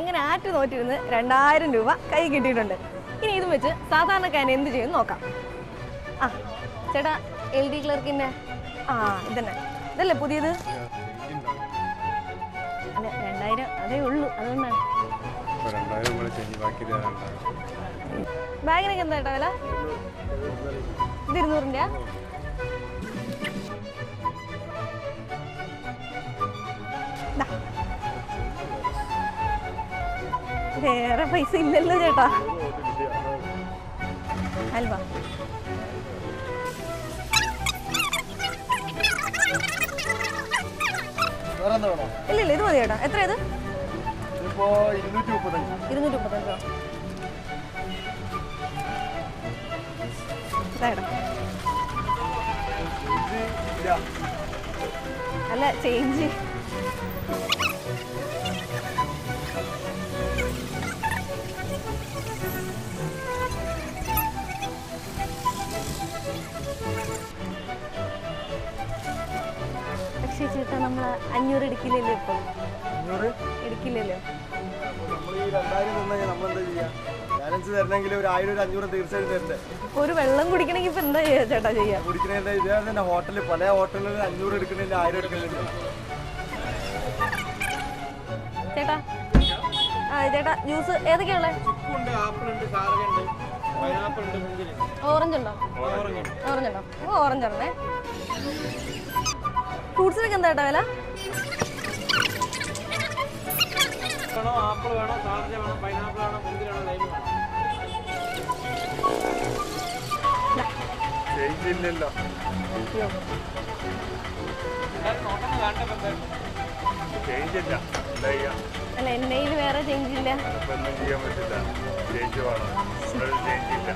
അങ്ങനെ ആറ്റ് നോറ്റിരുന്ന് രണ്ടായിരം രൂപ കൈ കിട്ടിയിട്ടുണ്ട്. ഇനി ഇതും വെച്ച് സാധാരണക്കാരൻ എന്ത് ചെയ്യും നോക്കാം. ആ ചേട്ടാ എൽ ഡി ക്ലർക്കിന്റെ ആ ഇതന്നെ. ഇതല്ലേ പുതിയത്? അല്ല രണ്ടായിരം അതേ ഉള്ളൂ അതുകൊണ്ടാണ്. ബാഗിനൊക്കെ എന്താ ചേട്ടാ വില? ഇത് ഇരുന്നൂറിന്റെ വേറെ പൈസ ഇല്ലല്ലോ ചേട്ടാ. അൽവ. എന്താ ഇല്ല ഇല്ല ഇത് മതി ചേട്ടാ. എത്ര ഇത്? ഇരുന്നൂറ്റി മുപ്പത്തഞ്ച്. അല്ല ചേഞ്ച്. പക്ഷേ ചേട്ടാ നമ്മൾ അഞ്ഞൂറ്? എടുക്കില്ലല്ലോ ഇപ്പം എടുക്കില്ലല്ലോ ബാലൻസ് തരണമെങ്കിൽ ഒരു ആയിരം ഒരു അഞ്ഞൂറ് തീർച്ചയായിട്ടും തരണ്ടേ? ഇപ്പൊ ഒരു വെള്ളം കുടിക്കണമെങ്കിൽ ഇപ്പൊ എന്താ ചെയ്യാ ചേട്ടാ ചെയ്യാ? കുടിക്കണ ഇതേ തന്നെ ഹോട്ടലിൽ പല ഹോട്ടലിൽ അഞ്ഞൂറ് എടുക്കണില്ല ആയിരം എടുക്കണില്ല ചേട്ടാ ആ ചേട്ടാ ജ്യൂസ് ഏതൊക്കെയുള്ളത് ഓറഞ്ച് ഉണ്ട് ഉണ്ട് ഉണ്ട് ഓറഞ്ച് ഉണ്ടോ? ഓറഞ്ച്. ഉണ്ടോ? ഓറഞ്ച് ആണേ ഫ്രൂട്ട്സിനൊക്കെ എന്താ വില അല്ല കയ്യിൽ വേറെ ചേഞ്ച് ഇല്ല. ചേഞ്ച് വേണം. ചേഞ്ച് ഇല്ല.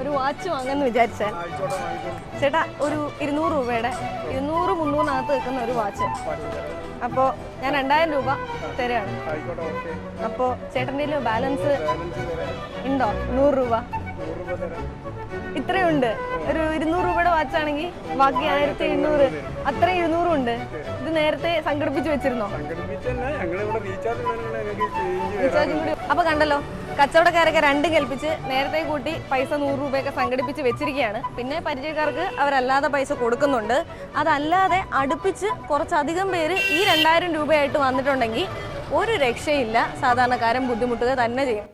ഒരു വാച്ച് വാങ്ങാന്ന് വിചാരിച്ചാൽ ചേട്ടാ ഒരു ഇരുന്നൂറ് രൂപയുടെ ഇരുന്നൂറ് മുന്നൂറിനകത്ത് നിൽക്കുന്ന ഒരു വാച്ച്. അപ്പോൾ ഞാൻ രണ്ടായിരം രൂപ തരാണ്. അപ്പോ ചേട്ടന്റെ ബാലൻസ് ഉണ്ടോ? നൂറ് രൂപ. ഇത്രയുണ്ട്. ഒരു ഇരുന്നൂറ് രൂപയുടെ വാച്ചാണെങ്കിൽ ബാക്കി ആയിരത്തി എണ്ണൂറ്. അത്ര ഇരുന്നൂറും ഉണ്ട് ഇത് നേരത്തെ സംഘടിപ്പിച്ച് വെച്ചിരുന്നോ? റീചാർജ് കൂടി. അപ്പൊ കണ്ടല്ലോ കച്ചവടക്കാരൊക്കെ രണ്ടും കൽപ്പിച്ച് നേരത്തെ കൂട്ടി പൈസ നൂറ് രൂപയൊക്കെ സംഘടിപ്പിച്ച് വെച്ചിരിക്കുകയാണ്. പിന്നെ പരിചയക്കാർക്ക് അവരല്ലാതെ പൈസ കൊടുക്കുന്നുണ്ട്. അതല്ലാതെ അടുപ്പിച്ച് കുറച്ചധികം പേര് ഈ രണ്ടായിരം രൂപയായിട്ട് വന്നിട്ടുണ്ടെങ്കിൽ ഒരു രക്ഷയില്ല സാധാരണക്കാരൻ ബുദ്ധിമുട്ടുക തന്നെ ചെയ്യും.